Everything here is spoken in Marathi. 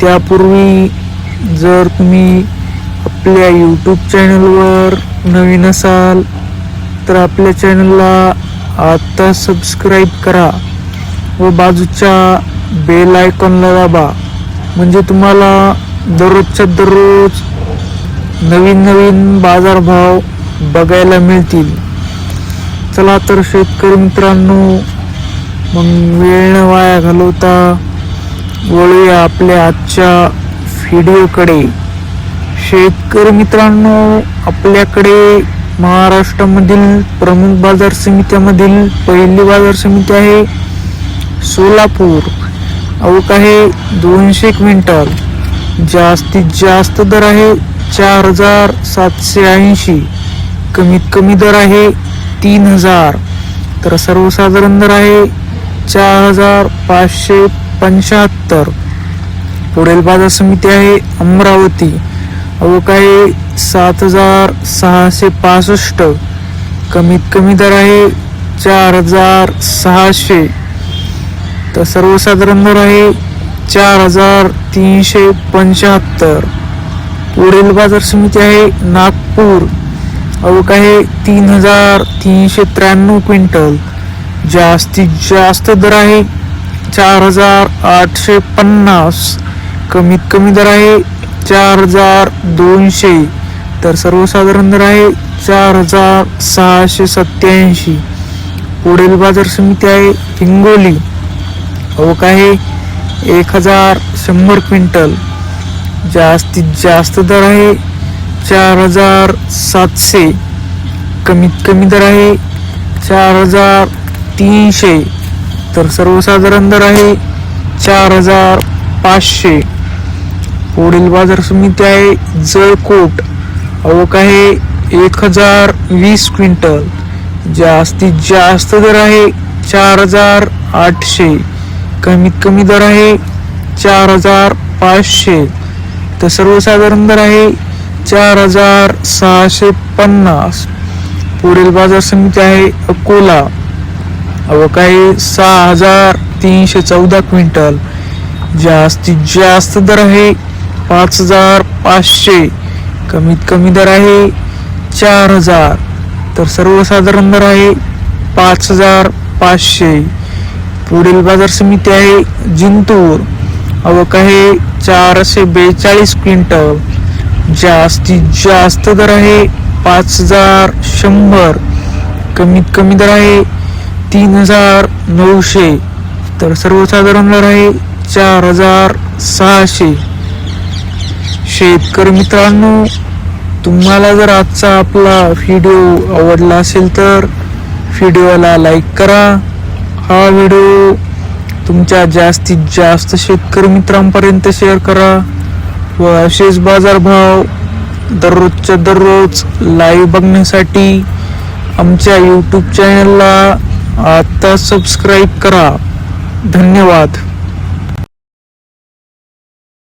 त्यापूर्वी जर तुम्ही आपल्या यूट्यूब चॅनलवर नवीन असाल तर आपल्या चॅनलला आत्ता सबस्क्राईब करा व बाजूच्या बेल आयकॉनला दाबा. म्हणजे तुम्हाला दररोजच्या दररोज नवीन नवीन बाजारभाव बघायला मिळतील. चला तर शेतकरी मित्रांनो मग वेळ न वाया घालवता वळूया आपल्या आजच्या व्हिडिओकडे. शेतकरी मित्रांनो आपल्याकडे महाराष्ट्रामधील प्रमुख बाजार समित्यामधील पहिली बाजार समिती आहे सोलापूर. अवक आहे दोनशे क्विंटल. जास्तीत जास्त दर आहे चार हजार सातशे ऐंशी. कमीत कमी दर आहे तीन हजार. तर सर्वसाधारण दर आहे चार हजार पाचशे पंच्याहत्तर. पुढील बाजार समिती आहे अमरावती. अवकाळी आहे सात हजार सहाशे पासष्ट. कमीत कमी दर आहे चार हजार सहाशे. तर सर्वसाधारण दर आहे चार हजार तीनशे पंच्याहत्तर. पुढील बाजार समिती आहे नागपूर. अवक आहे? तीन हजार तीनशे त्र्याण्णव क्विंटल. जास्तीत जास्त दर आहे चार हजार आठशे पन्नास. कमीत कमी दर आहे चार हजार दोनशे. तर सर्वसाधारण दर आहे चार हजार सहाशे सत्याऐंशी पुढील बाजार समिती आहे हिंगोली. अवक आहे एक हजार शंभर क्विंटल. जास्तीत जास्त दर आहे चार हजार सातशे. कमीत कमी दर आहे चार हजार तीनशे. तर सर्वसाधारण दर आहे चार हजार पाचशे. पुढील बाजार समिती आहे जळकोट अवक आहे एक हजार वीस क्विंटल. जास्तीत जास्त दर आहे चार हजार आठशे. कमीत कमी दर आहे चार हजार पाचशे. तर सर्वसाधारण दर आहे चार हजार सहाशे पन्नास. पुढील बाजार समिती आहे अकोला. अवक काही सहा हजार तीनशे चौदा क्विंटल. जास्तीत जास्त दर आहे पाच हजार पाचशे. कमीत कमी दर आहे चार हजार. तर सर्वसाधारण दर आहे पाच हजार पाचशे. पुढील बाजार समिती आहे जिंतूर. अवक आहे चारशे बेचाळीस क्विंटल. जास्तीत जास्त दर आहे पाच हजार शंभर. कमीत कमी दर आहे तीन हजार नऊशे. तर सर्वसाधारण लढाई चार हजार सहाशे. शेतकरी मित्रांनो तुम्हाला जर आजचा आपला व्हिडिओ आवडला असेल तर व्हिडिओला लाईक करा. हा व्हिडिओ तुमच्या जास्तीत जास्त शेतकरी मित्रांपर्यंत शेअर करा व असेच बाजारभाव दररोजच्या दररोज लाईव्ह बघण्यासाठी आमच्या यूट्यूब चॅनलला आत्ता सबस्क्राईब करा. धन्यवाद.